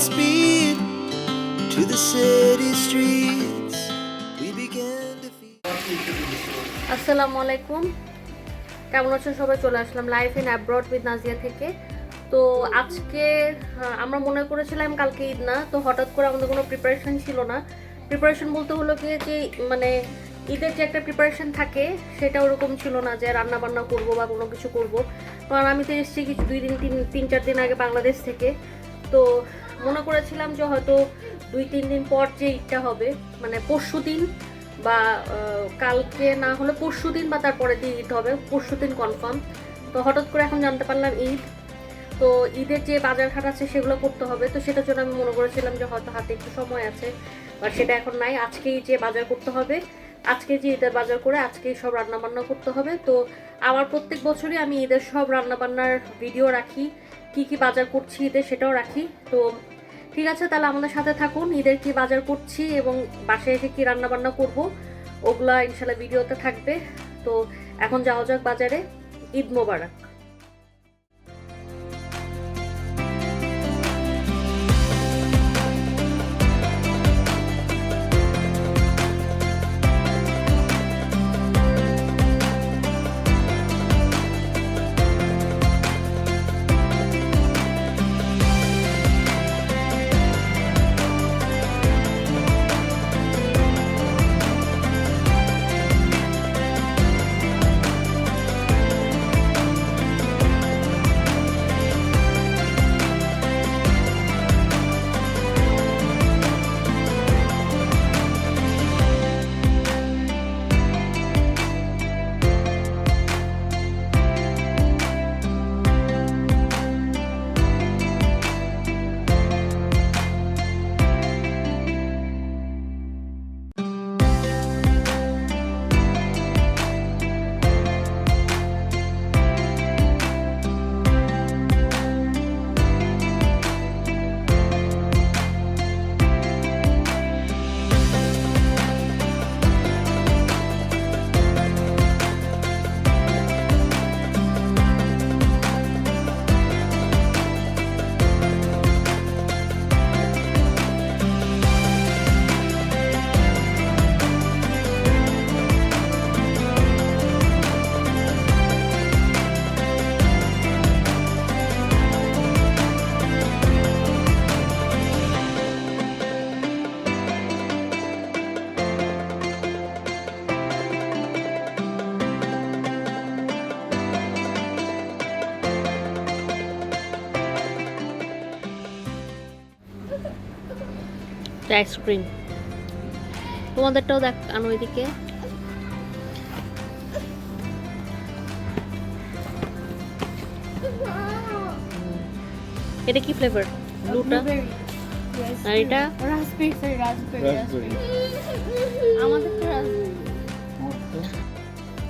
speed to the city streets. We began to feel. আসসালামু আলাইকুম। কেমন আছেন সবাই? চলে আসলাম life in abroad with Nazia থেকে। তো আজকে আমরা মনে করেছিলাম কালকে ঈদ না, তো হঠাৎ করে আমাদের কোনো প্রিপারেশন ছিল না। প্রিপারেশন বলতে হলো কি যে মানে ঈদের যে একটা প্রিপারেশন থাকে, সেটা ওরকম ছিল না যে রান্না বান্না করব বা কোনো কিছু করব। কারণ আমি তো এসেছি কিছু দুই দিন, তিন তিন, চার দিন আগে বাংলাদেশ থেকে। তো মনে করেছিলাম যে হয়তো দুই, তিন দিন পর যে ঈদটা হবে মানে পরশু দিন বা কালকে না হলে পরশু দিন বা তারপরে দিয়ে ঈদ হবে, পরশু দিন কনফার্ম তো হঠাৎ করে এখন জানতে পারলাম ঈদ। তো ঈদের যে বাজার ঘাট আছে সেগুলো করতে হবে। তো সেটার জন্য আমি মনে করেছিলাম যে হয়তো হাতে একটু সময় আছে বাট সেটা এখন নাই। আজকেই যে বাজার করতে হবে, আজকে যে ঈদের বাজার করে আজকেই সব রান্না বান্না করতে হবে। তো আমার প্রত্যেক বছরই আমি ঈদের সব রান্না বান্নার ভিডিও রাখি, কি কি বাজার করছি ঈদের সেটাও রাখি। তো ঠিক আছে, তাহলে আমাদের সাথে থাকুন। ঈদের কি বাজার করছি এবং বাসায় এসে কি রান্না বান্না করব, ওগুলা ইনশাল্লাহ ভিডিওতে থাকবে। তো এখন যাওয়া যাক বাজারে। ঈদ মোবারক। আইসক্রিম তোমাদেরটাও দেখ আনো ওইদিকে। এটা কি ফ্লেভার ব্লুটা? আর এটা? রাসবেরি রাসবেরি রাসবেরি আমাদের তো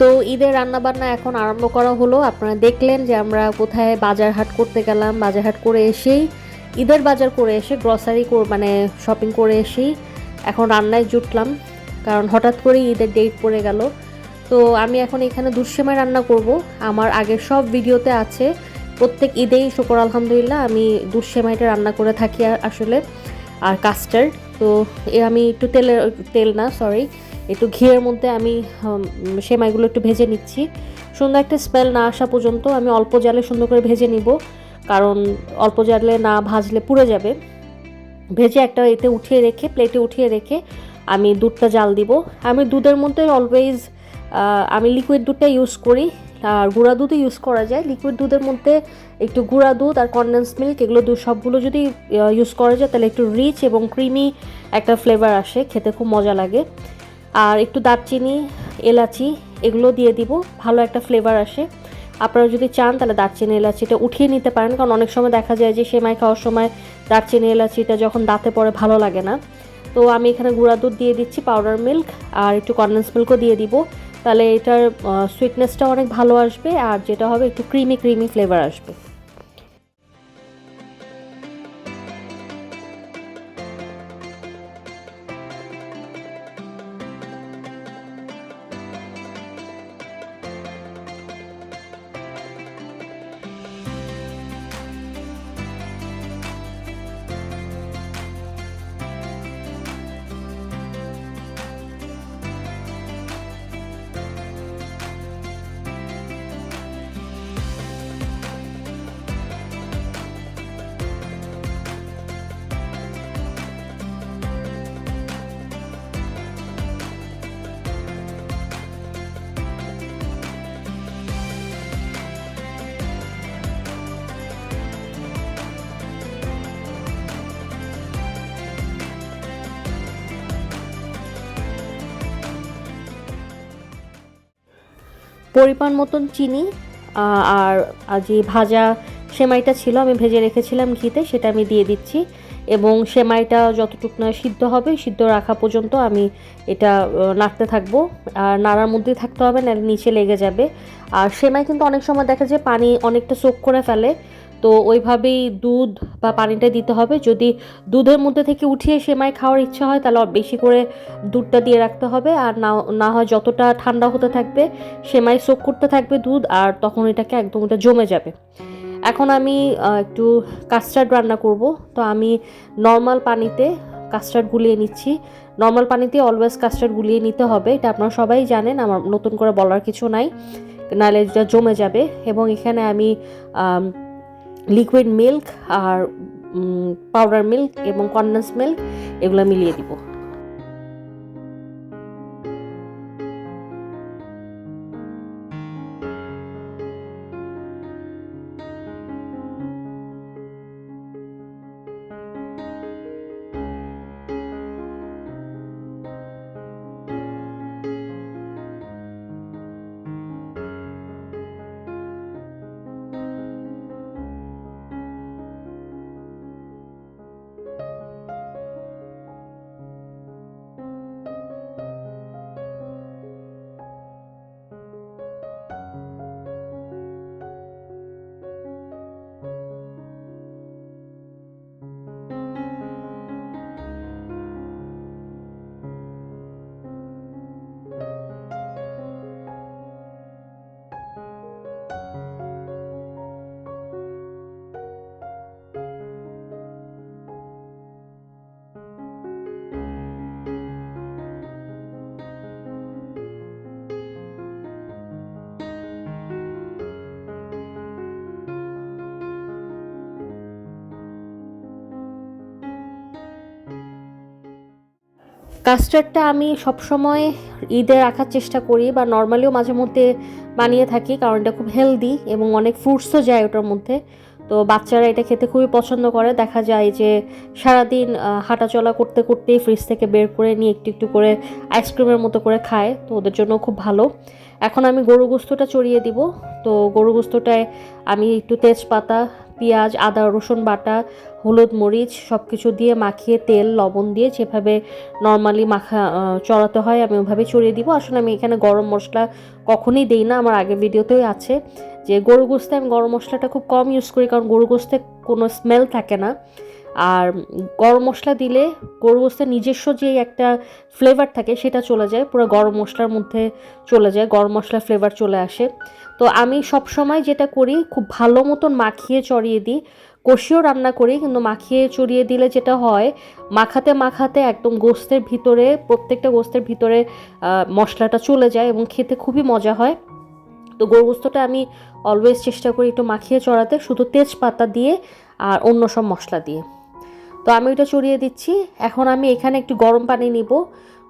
তো ঈদের রান্না বান্না এখন আরম্ভ করা হলো। আপনারা দেখলেন যে আমরা কোথায় বাজার হাট করতে গেলাম। বাজার হাট করে এসেই ঈদের বাজার করে এসে গ্রসারি মানে শপিং করে এসেই এখন রান্নায় জুটলাম। কারণ হঠাৎ করেই ঈদের ডেট পড়ে গেল। তো আমি এখন এখানে দুঃসেমাই রান্না করব। আমার আগের সব ভিডিওতে আছে, প্রত্যেক ঈদেই শুকর আলহামদুলিল্লাহ আমি দুঃসেমাইটা রান্না করে থাকি আসলে, আর কাস্টার্ড তো এ আমি একটু তেলের তেল না সরি একটু ঘিয়ের মধ্যে আমি সেমাইগুলো একটু ভেজে নিচ্ছি। সুন্দর একটা স্মেল না আসা পর্যন্ত আমি অল্প জালে সুন্দর করে ভেজে নিব। কারণ অল্প জালে না ভাজলে পুড়ে যাবে। ভেজে একটা এতে উঠিয়ে রেখে প্লেটে উঠিয়ে রেখে আমি দুধটা জাল দিব। আমি দুধের মধ্যে অলওয়েজ আমি লিকুইড দুধটা ইউজ করি। আর গুঁড়া দুধও ইউজ করা যায়। লিকুইড দুধের মধ্যে একটু গুঁড়া দুধ আর কনডেন্স মিল্ক এগুলো দুধ সবগুলো যদি ইউজ করা যায় তাহলে একটু রিচ এবং ক্রিমি একটা ফ্লেভার আসে। খেতে খুব মজা লাগে। আর একটু দারচিনি, এলাচি, এগুলো দিয়ে দিব। ভালো একটা ফ্লেভার আসে। আপনারা যদি চান, তাহলে দারচিনি এলাচিটা উঠিয়ে নিতে পারেন। কারণ অনেক সময় দেখা যায় যে সেমাই খাওয়ার সময় দারচিনি এলাচিটা যখন দাঁতে পড়ে ভালো লাগে না। তো আমি এখানে গুঁড়া দুধ দিয়ে দিচ্ছি পাউডার মিল্ক আর একটু কন্ডেন্স মিল্কও দিয়ে দিব। তাহলে এটার সুইটনেসটা অনেক ভালো আসবে, আর যেটা হবে একটু ক্রিমি ক্রিমি ফ্লেভার আসবে। পরিমাণ মতন চিনি আর যে ভাজা সেমাইটা ছিল আমি ভেজে রেখেছিলাম ঘিতে, সেটা আমি দিয়ে দিচ্ছি। এবং সেমাইটা যতটুকু না সিদ্ধ হবে, সিদ্ধ রাখা পর্যন্ত আমি এটা নাড়তে থাকব। আর নাড়ার মধ্যেই থাকতে হবে, নাহলে নিচে লেগে যাবে। আর সেমাই কিন্তু অনেক সময় দেখা যায় পানি অনেকটা সোক করে ফেলে। তো ওইভাবেই দুধ বা পানিটা দিতে হবে। যদি দুধের মধ্যে থেকে উঠিয়ে সেমাই খাওয়ার ইচ্ছা হয়, তাহলে বেশি করে দুধটা দিয়ে রাখতে হবে। আর না না হয় যতটা ঠান্ডা হতে থাকবে, সেমাই সোক করতে থাকবে দুধ, আর তখন এটাকে একদম ওটা জমে যাবে। এখন আমি একটু কাস্টার্ড রান্না করব। তো আমি নর্মাল পানিতে কাস্টার্ড গুলিয়ে নিচ্ছি। নর্মাল পানিতে অলওয়েজ কাস্টার্ড গুলিয়ে নিতে হবে। এটা আপনারা সবাই জানেন, আমার নতুন করে বলার কিছু নাই। নাহলে এটা জমে যাবে। এবং এখানে আমি লিকুইড মিল্ক আর পাউডার মিল্ক এবং কন্ডেন্স মিল্ক এগুলো মিলিয়ে দিব। কাস্টার্ডটা আমি সবসময় ঈদে রাখার চেষ্টা করি বা নর্মালিও মাঝে মধ্যে বানিয়ে থাকি, কারণ এটা খুব হেলদি এবং অনেক ফ্রুটসও যায় ওটার মধ্যে। তো বাচ্চারা এটা খেতে খুবই পছন্দ করে। দেখা যায় যে সারাদিন হাঁটাচলা করতে করতেই ফ্রিজ থেকে বের করে নিয়ে একটু একটু করে আইসক্রিমের মতো করে খায়, তো ওদের জন্য খুব ভালো। এখন আমি গরু গোস্তটা চড়িয়ে দিব। তো গরু গোস্তটায় আমি একটু তেজপাতা পেঁয়াজ, আদা, রসুন বাটা, হলুদ মরিচ সব কিছু দিয়ে মাখিয়ে তেল, লবণ দিয়ে যেভাবে নর্মালি মাখা চড়াতে হয় আমি ওভাবে চড়িয়ে দিব। আসলে আমি এখানে গরম মশলা কখনই দিই না, আমার আগের ভিডিওতেই আছে যে গরু গোস্তে আমি গরম মশলাটা খুব কম ইউজ করি কারণ গরু গোস্তে কোনো স্মেল থাকে না। আর গরম মশলা দিলে গরু গোস্তের নিজস্ব যে একটা ফ্লেভার থাকে সেটা চলে যায়, পুরো গরম মশলার মধ্যে চলে যায়, গরম মশলার ফ্লেভার চলে আসে। তো আমি সব সময় যেটা করি, খুব ভালো মতন মাখিয়ে চড়িয়ে দিই। কষিয়েও রান্না করি, কিন্তু মাখিয়ে চড়িয়ে দিলে যেটা হয়, মাখাতে মাখাতে একদম গোস্তের ভিতরে, প্রত্যেকটা গোস্তের ভিতরে মশলাটা চলে যায় এবং খেতে খুবই মজা হয়। তো গোস্তটা আমি অলওয়েজ চেষ্টা করি একটু মাখিয়ে চড়াতে, শুধু তেজপাতা দিয়ে আর অন্য সব মশলা দিয়ে। তো আমি ওইটা চড়িয়ে দিচ্ছি। এখন আমি এখানে একটু গরম পানি নিব।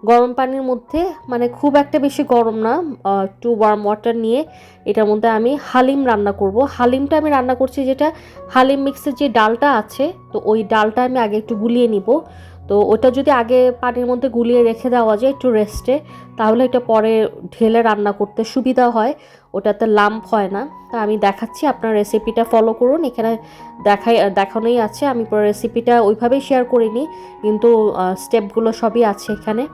গরম পানির মধ্যে মানে খুব একটা বেশি গরম না একটু ওয়ার্ম ওয়াটার নিয়ে এটার মধ্যে আমি হালিম রান্না করব। হালিমটা আমি রান্না করছি যেটা হালিম মিক্সের যে ডালটা আছে, তো ওই ডালটা আমি আগে একটু গুলিয়ে নিব। তো ওটা যদি আগে পানির মধ্যে গুলিয়ে রেখে দেওয়া যায় একটু রেস্টে তাহলে এটা পরে ঢেলে রান্না করতে সুবিধা হয়। ওটাতে লাম্প হয় না। তা আমি দেখাচ্ছি, আপনার রেসিপিটা ফলো করুন। এখানে দেখাই, দেখানোই আছে। আমি পুরো রেসিপিটা ওইভাবেই শেয়ার করিনি, কিন্তু স্টেপগুলো সবই আছে এখানে।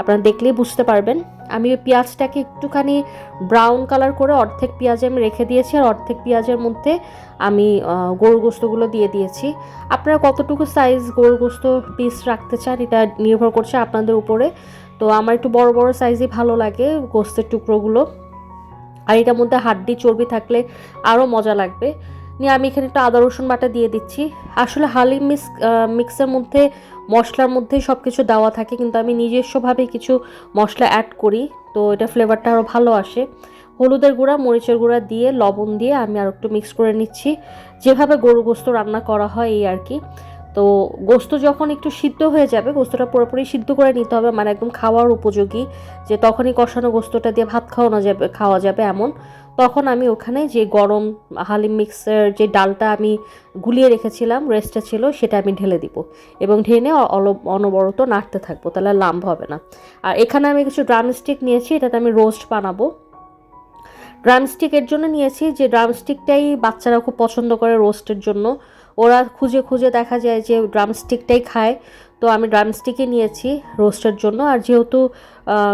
আপনারা দেখলেই বুঝতে পারবেন। আমি ওই পেঁয়াজটাকে একটুখানি ব্রাউন কালার করে অর্ধেক পেঁয়াজ আমি রেখে দিয়েছি আর অর্ধেক পেঁয়াজের মধ্যে আমি গরুর গোস্তগুলো দিয়ে দিয়েছি। আপনারা কতটুকু সাইজ গরুর গোস্ত পিস রাখতে চান, এটা নির্ভর করছে আপনাদের উপরে। তো আমার একটু বড় বড় সাইজই ভালো লাগে গোস্তের টুকরোগুলো। আর এটার মধ্যে হাড্ডি, চর্বি থাকলে আরও মজা লাগবে। নিয়ে আমি এখানে একটু আদা, রসুন বাটা দিয়ে দিচ্ছি। আসলে হালি মিক্স মিক্সের মধ্যে, মশলার মধ্যেই সব কিছু দেওয়া থাকে, কিন্তু আমি নিজস্বভাবে কিছু মশলা অ্যাড করি। তো এটা ফ্লেভারটা আরও ভালো আসে। হলুদের গুঁড়া, মরিচের গুঁড়া দিয়ে, লবণ দিয়ে আমি আর একটু মিক্স করে নিচ্ছি। যেভাবে গরু গোস্ত রান্না করা হয়, এই আর কি। তো গোস্ত যখন একটু সিদ্ধ হয়ে যাবে, গোস্তটা পুরোপুরি সিদ্ধ করে নিতে হবে। মানে একদম খাওয়ার উপযোগী যে তখনই কষানো গোস্তটা দিয়ে ভাত খাওয়ানো যাবে, খাওয়া যাবে এমন। তখন আমি ওখানে যে গরম হালিম মিক্সের যে ডালটা আমি গুলিয়ে রেখেছিলাম, রেস্টে ছিল, সেটা আমি ঢেলে দিব। এবং অল- অনবরত নাড়তে থাকব, তাহলে লাম্ব হবে না। আর এখানে আমি কিছু ড্রাম স্টিক নিয়েছি, এটাতে আমি রোস্ট বানাবো। ড্রামস্টিকের জন্য নিয়েছি যে ড্রামস্টিকটাই বাচ্চারা খুব পছন্দ করে রোস্টের জন্য। ওরা খুঁজে খুঁজে দেখা যায় যে ড্রামস্টিকটাই খায়। তো আমি ড্রামস্টিকই নিয়েছি রোস্টের জন্য। আর যেহেতু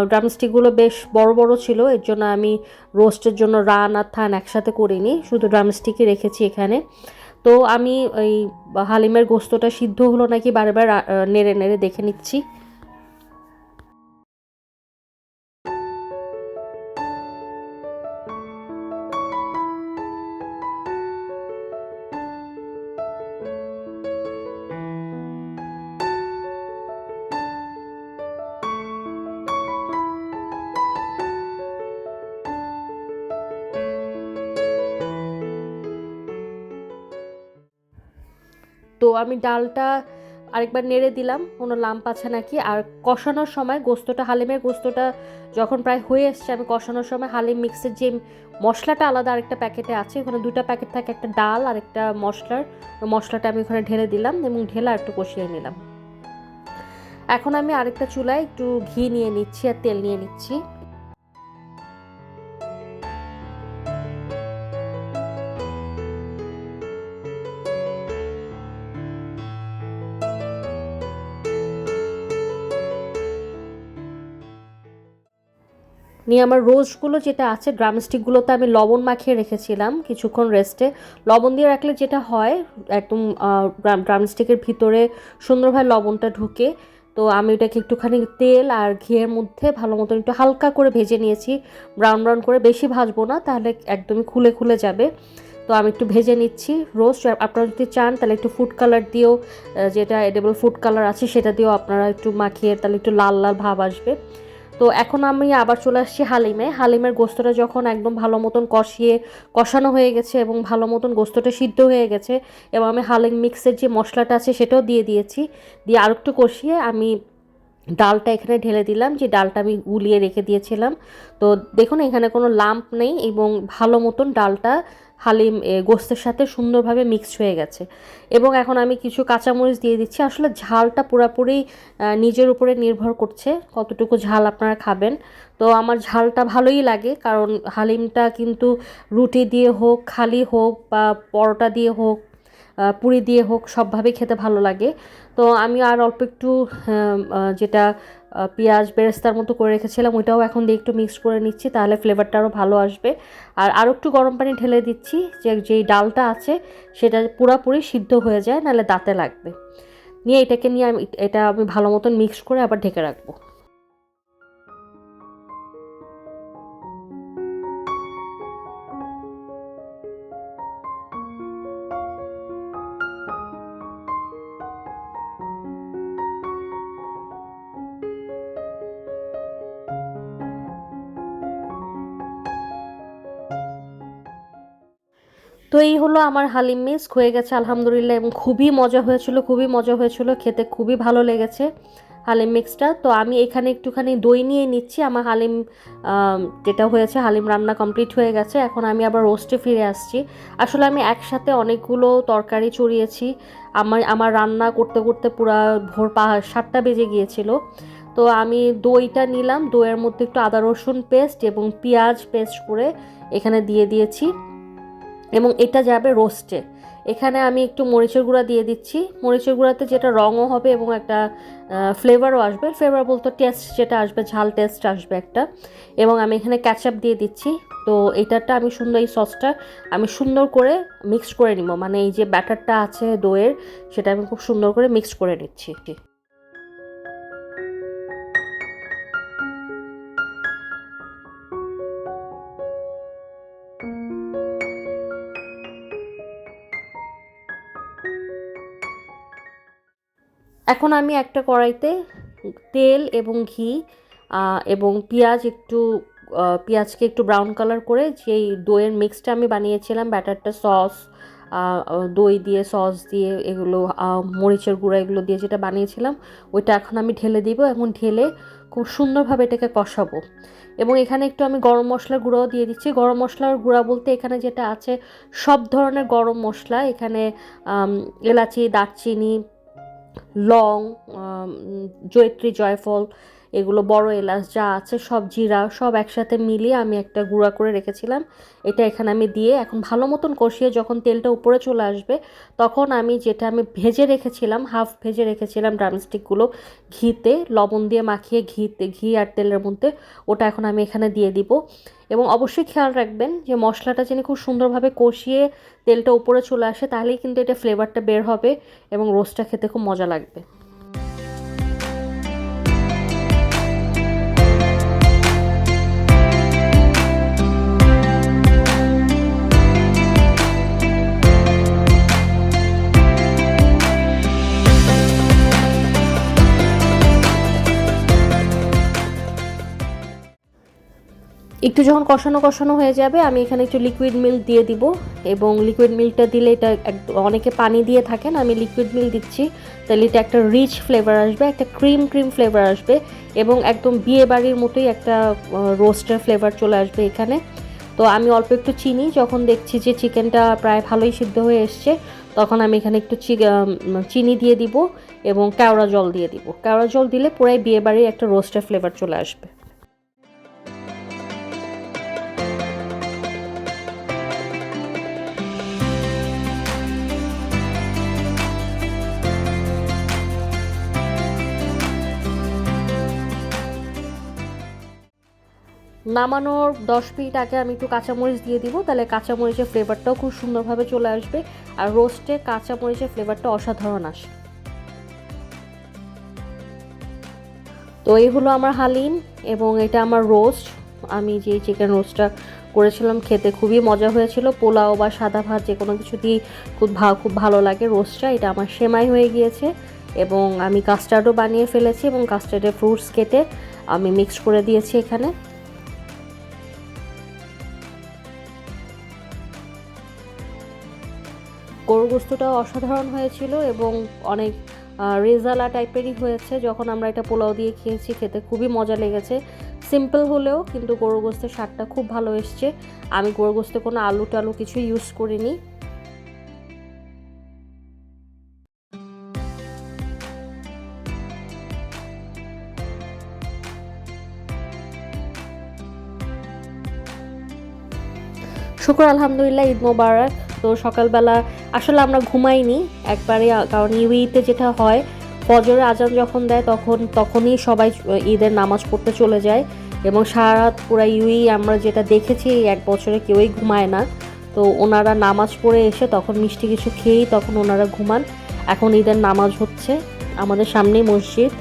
ড্রামস্টিকগুলো বেশ বড় বড় ছিল, এর জন্য আমি রোস্টের জন্য রান আর থান একসাথে করিনি। শুধু ড্রামস্টিকই রেখেছি এখানে। তো আমি ওই হালিমের গোস্তটা সিদ্ধ হলো নাকি বারে বার নেড়ে নেড়ে দেখে নিচ্ছি। আমি ডালটা আরেকবার নেড়ে দিলাম, কোনো লাম্প আছে নাকি? আর কষানোর সময় গোস্তটা, হালিমের গোস্তটা যখন প্রায় হয়ে এসছে, আমি কষানোর সময় হালিম মিক্সের যে মশলাটা আলাদা আরেকটা প্যাকেটে আছে, ওখানে দুটা প্যাকেট থাকে, একটা ডাল আর একটা মশলার। মশলাটা আমি ওখানে ঢেলে দিলাম এবং ঢেলে আর একটু কষিয়ে নিলাম। এখন আমি আরেকটা চুলায় একটু ঘি নিয়ে নিচ্ছি আর তেল নিয়ে নিচ্ছি। নিয়ে আমার রোস্টগুলো যেটা আছে ড্রামস্টিকগুলোতে আমি লবণ মাখিয়ে রেখেছিলাম কিছুক্ষণ রেস্টে লবণ দিয়ে রাখলে যেটা হয়, একদম ড্রামস্টিকের ভিতরে সুন্দরভাবে লবণটা ঢুকে। তো আমি ওটাকে একটুখানি তেল আর ঘিয়ের মধ্যে ভালো মতন একটু হালকা করে ভেজে নিয়েছি। ব্রাউন ব্রাউন করে বেশি ভাজবো না, তাহলে একদমই খুলে খুলে যাবে। তো আমি একটু ভেজে নিচ্ছি রোস্ট আপনারা যদি চান, তাহলে একটু ফুড কালার দিয়েও যেটা এডেবল ফুড কালার আছে, সেটা দিয়েও আপনারা একটু মাখিয়ে, তাহলে একটু লাল লাল ভাব আসবে। তো এখন আমি আবার চলে আসছি হালিমে। হালিমের গোস্তটা যখন একদম ভালো মতন কষিয়ে, কষানো হয়ে গেছে এবং ভালো মতন গোস্তটা সিদ্ধ হয়ে গেছে এবং আমি হালিম মিক্সের যে মশলাটা আছে সেটাও দিয়ে দিয়েছি। দিয়ে আর একটু কষিয়ে আমি ডালটা এখানে ঢেলে দিলাম, যে ডালটা আমি গুলিয়ে রেখে দিয়েছিলাম। তো দেখুন এখানে কোনো লাম্প নেই এবং ভালো মতন ডালটা হালিম গোস্তের সাথে সুন্দরভাবে মিক্সড হয়ে গেছে। এবং এখন আমি কিছু কাঁচামরিচ দিয়ে দিচ্ছি। আসলে ঝালটা পুরোপুরি নিজের উপরে নির্ভর করছে কতটুকু ঝাল আপনারা খাবেন। তো আমার ঝালটা ভালোই লাগে, কারণ হালিমটা কিন্তু রুটি দিয়ে হোক, খালি হোক বা পরোটা দিয়ে হোক পুরি দিয়ে হোক, সবভাবেই খেতে ভালো লাগে। তো আমি আর অল্প একটু যেটা পেঁয়াজ বেরেস্তার মতো করে রেখেছিলাম, ওইটাও এখন দিয়ে একটু মিক্স করে নিচ্ছি, তাহলে ফ্লেভারটা আরও ভালো আসবে। আর আরও একটু গরম পানি ঢেলে দিচ্ছি, যে, যেই ডালটা আছে, সেটা পুরাপুরি সিদ্ধ হয়ে যায়, নাহলে দাঁতে লাগবে। নিয়ে এটাকে নিয়ে আমি, এটা আমি ভালো মতন মিক্স করে আবার ঢেকে রাখব। তো এই হলো আমার হালিম মিক্স হয়ে গেছে আলহামদুলিল্লাহ এবং খুবই মজা হয়েছিল, খুবই মজা হয়েছিল, খেতে খুবই ভালো লেগেছে হালিম মিক্সটা। তো আমি এখানে একটুখানি দই নিয়ে নিচ্ছি, আমার হালিম যেটা হয়েছে হালিম রান্না কমপ্লিট হয়ে গেছে, এখন আমি আবার রোস্টে ফিরে আসছি। আসলে আমি একসাথে অনেকগুলো তরকারি চড়িয়েছি, আমার আমার রান্না করতে করতে পুরো ভোর পা, সাতটা বেজে গিয়েছিল। তো আমি দইটা নিলাম, দইয়ের মধ্যে একটু আদা রসুন পেস্ট এবং পেঁয়াজ পেস্ট করে এখানে দিয়ে দিয়েছি। এবং এটা যাবে রোস্টে এখানে আমি একটু মরিচের গুঁড়া দিয়ে দিচ্ছি। মরিচের গুঁড়াতে যেটা রঙও হবে এবং একটা ফ্লেভারও আসবে। ফ্লেভার বলতে টেস্ট যেটা আসবে, ঝাল টেস্ট আসবে একটা। এবং আমি এখানে ক্যাচআপ দিয়ে দিচ্ছি। তো এটাটা আমি সুন্দর, এই সসটা আমি সুন্দর করে মিক্স করে নিব। মানে এই যে ব্যাটারটা আছে দইয়ের সেটা আমি খুব সুন্দর করে মিক্সড করে নিচ্ছি। এখন আমি একটা কড়াইতে তেল এবং ঘি এবং পেঁয়াজ একটু পেঁয়াজকে একটু ব্রাউন কালার করে যেই দইয়ের মিক্সটা আমি বানিয়েছিলাম, ব্যাটারটা সস দই দিয়ে সস দিয়ে এগুলো মরিচের গুঁড়া এগুলো দিয়ে যেটা বানিয়েছিলাম, ওইটা এখন আমি ঢেলে দিব এবং ঢেলে খুব সুন্দরভাবে এটাকে কষাবো। এবং এখানে একটু আমি গরম মশলার গুঁড়োও দিয়ে দিচ্ছি। গরম মশলার গুঁড়া বলতে এখানে যেটা আছে, সব ধরনের গরম মশলা, এখানে এলাচি, দারচিনি লং জয়ত্রী জয়ফল এগুলো বড় এলাচ যা আছে, সব জিরা, সব একসাথে মিলিয়ে আমি একটা গুঁড়া করে রেখেছিলাম। এটা এখানে আমি দিয়ে এখন ভালো মতন কষিয়ে যখন তেলটা উপরে চলে আসবে, তখন আমি যেটা আমি ভেজে রেখেছিলাম, হাফ ভেজে রেখেছিলাম ড্রামস্টিকগুলো ঘিতে, লবণ দিয়ে মাখিয়ে ঘিতে, ঘি আর তেলের মধ্যে ওটা এখন আমি এখানে দিয়ে দিব। এবং অবশ্যই খেয়াল রাখবেন যে মশলাটা যেন খুব সুন্দরভাবে কষিয়ে তেলটা উপরে চলে আসে, তাহলেই কিন্তু এটা ফ্লেভারটা বের হবে এবং রোস্টটা খেতে খুব মজা লাগবে। একটু যখন কষানো কষানো হয়ে যাবে, আমি এখানে একটু লিকুইড মিল্ক দিয়ে দিব এবং লিকুইড মিল্কটা দিলে এটা অনেকে পানি দিয়ে থাকেন, আমি লিকুইড মিল্ক দিচ্ছি। তাহলে এটা একটা রিচ ফ্লেভার আসবে, একটা ক্রিম ক্রিম ফ্লেভার আসবে এবং একদম বিয়ে বাড়ির মতোই একটা রোস্টের ফ্লেভার চলে আসবে এখানে। তো আমি অল্প একটু চিনি, যখন দেখছি যে চিকেনটা প্রায় ভালোই সিদ্ধ হয়ে এসছে, তখন আমি এখানে একটু চিনি দিয়ে দিব এবং কেওড়া জল দিয়ে দিব। কেওড়া জল দিলে পুরাই বিয়ে বাড়ির একটা রোস্টের ফ্লেভার চলে আসবে। নামানোর দশ মিনিট আগে আমি একটু কাঁচামরিচ দিয়ে দিব, তাহলে কাঁচামরিচের ফ্লেভারটাও খুব সুন্দরভাবে চলে আসবে আর রোস্টে কাঁচামরিচের ফ্লেভারটা অসাধারণ আসে। তো এই হলো আমার হালিম এবং এটা আমার রোস্ট আমি যে চিকেন রোস্টটা করেছিলাম খেতে খুবই মজা হয়েছিল, পোলাও বা সাদা ভাত যে কোনো কিছু দিয়ে খুব ভা- খুব ভালো লাগে রোস্টটা এটা আমার সেমাই হয়ে গিয়েছে এবং আমি কাস্টার্ডও বানিয়ে ফেলেছি এবং কাস্টার্ডের ফ্রুটস কেটে আমি মিক্স করে দিয়েছি এখানে। গরুর গোস্তটাও অসাধারণ হয়েছিল এবং অনেক রেজালা টাইপেরই হয়েছে। যখন আমরা এটা পোলাও দিয়ে খেয়েছি, খেতে খুবই মজা লেগেছে। সিম্পল হলেও কিন্তু গরু গোস্তের স্বাদটা খুব ভালো এসছে। আমি গরু গোস্তে কোনো আলু টালু কিছু ইউজ করিনি। শুক্র, আলহামদুলিল্লাহ, ঈদ মোবারক। তো সকালবেলা আসলে আমরা ঘুমাইনি। একবারে কারণ ইউইতে যেটা হয়, ফজরের আজান যখন দেয় তখন, তখনই সবাই ঈদের নামাজ পড়তে চলে যায় এবং সারা রাত পুরা ইউই আমরা যেটা দেখেছি এক বছরে কেউই ঘুমায় না। তো ওনারা নামাজ পড়ে এসে তখন মিষ্টি কিছু খেয়েই তখন ওনারা ঘুমান। এখন ঈদের নামাজ হচ্ছে আমাদের সামনেই মসজিদ।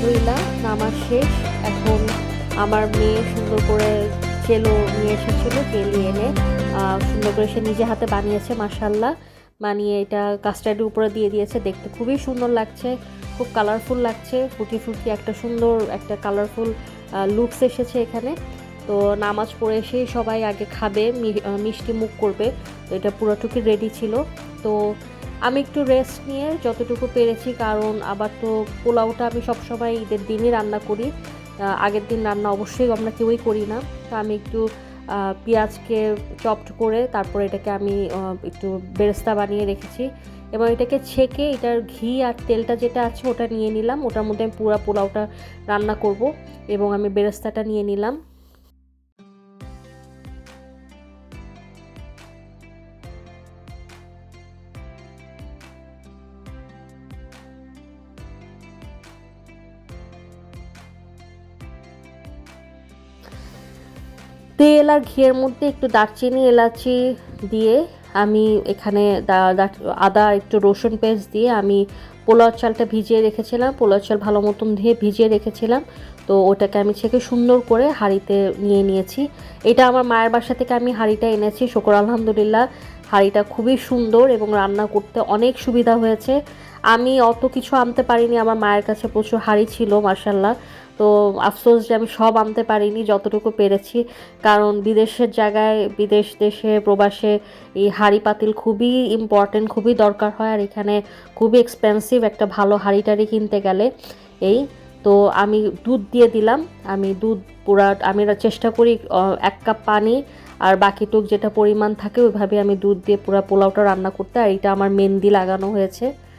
আলহামদুলিল্লাহ, নামাজ শেষ। এখন আমার মেয়ে সুন্দর করে চেলো নিয়ে এসেছিল চেলি এনে সুন্দর করে সে নিজে হাতে বানিয়েছে মাসাল্লাহ বানিয়ে এটা কাস্টার্ডের উপরে দিয়ে দিয়েছে, দেখতে খুবই সুন্দর লাগছে, খুব কালারফুল লাগছে, ফুটি ফুটি একটা সুন্দর, একটা কালারফুল লুকস এসেছে এখানে। তো নামাজ পড়ে এসেই সবাই আগে খাবে মিষ্টি মুখ করবে। তো এটা পুরোটুকু রেডি ছিল। তো আমি একটু রেস্ট নিয়ে যতটুকু পেরেছি, কারণ আবার তো পোলাওটা আমি সবসময় ঈদের দিনই রান্না করি। আগের দিন রান্না অবশ্যই আমরা কেউই করি না। তো আমি একটু পেঁয়াজকে চপড করে তারপর এটাকে আমি একটু বেরেস্তা বানিয়ে রেখেছি এবং এটাকে ছেঁকে এটার ঘি আর তেলটা যেটা আছে ওটা নিয়ে নিলাম। ওটার মধ্যে আমি পুরো পোলাওটা রান্না করব এবং আমি বেরেস্তাটা নিয়ে নিলাম। তেল আর ঘিয়ের মধ্যে একটু দারচিনি, এলাচি দিয়ে আমি এখানে আদা, একটু রসুন পেস্ট দিয়ে আমি পোলাও চালটা ভিজিয়ে রেখেছিলাম। পোলাও চাল ভালো মতন ধুয়ে ভিজিয়ে রেখেছিলাম। তো ওটাকে আমি ছেঁকে সুন্দর করে হাঁড়িতে নিয়ে নিয়েছি। এটা আমার মায়ের বাসা থেকে আমি হাঁড়িটা এনেছি, শকর আলহামদুলিল্লাহ। হাঁড়িটা খুবই সুন্দর এবং রান্না করতে অনেক সুবিধা হয়েছে। আমি অত কিছু আনতে পারিনি, আমার মায়ের কাছে প্রচুর হাঁড়ি ছিল মার্শাল্লাহ তো আফসোস যে আমি সব আনতে পারিনি, যতটুকু পেরেছি। কারণ বিদেশের জায়গায়, বিদেশ দেশে, প্রবাসে এই হাঁড়ি পাতিল খুবই ইম্পর্টেন্ট খুবই দরকার হয়। আর এখানে খুবই এক্সপেন্সিভ একটা ভালো হাঁড়ি টাড়ি কিনতে গেলে এই। তো আমি দুধ দিয়ে দিলাম। আমি দুধ পুরা, আমি চেষ্টা করি এক কাপ পানি আর বাকিটুক যেটা পরিমাণ থাকে, ওইভাবে আমি দুধ দিয়ে পুরো পোলাওটা রান্না করতে। আর এটা আমার মেহেন্দি লাগানো হয়েছে।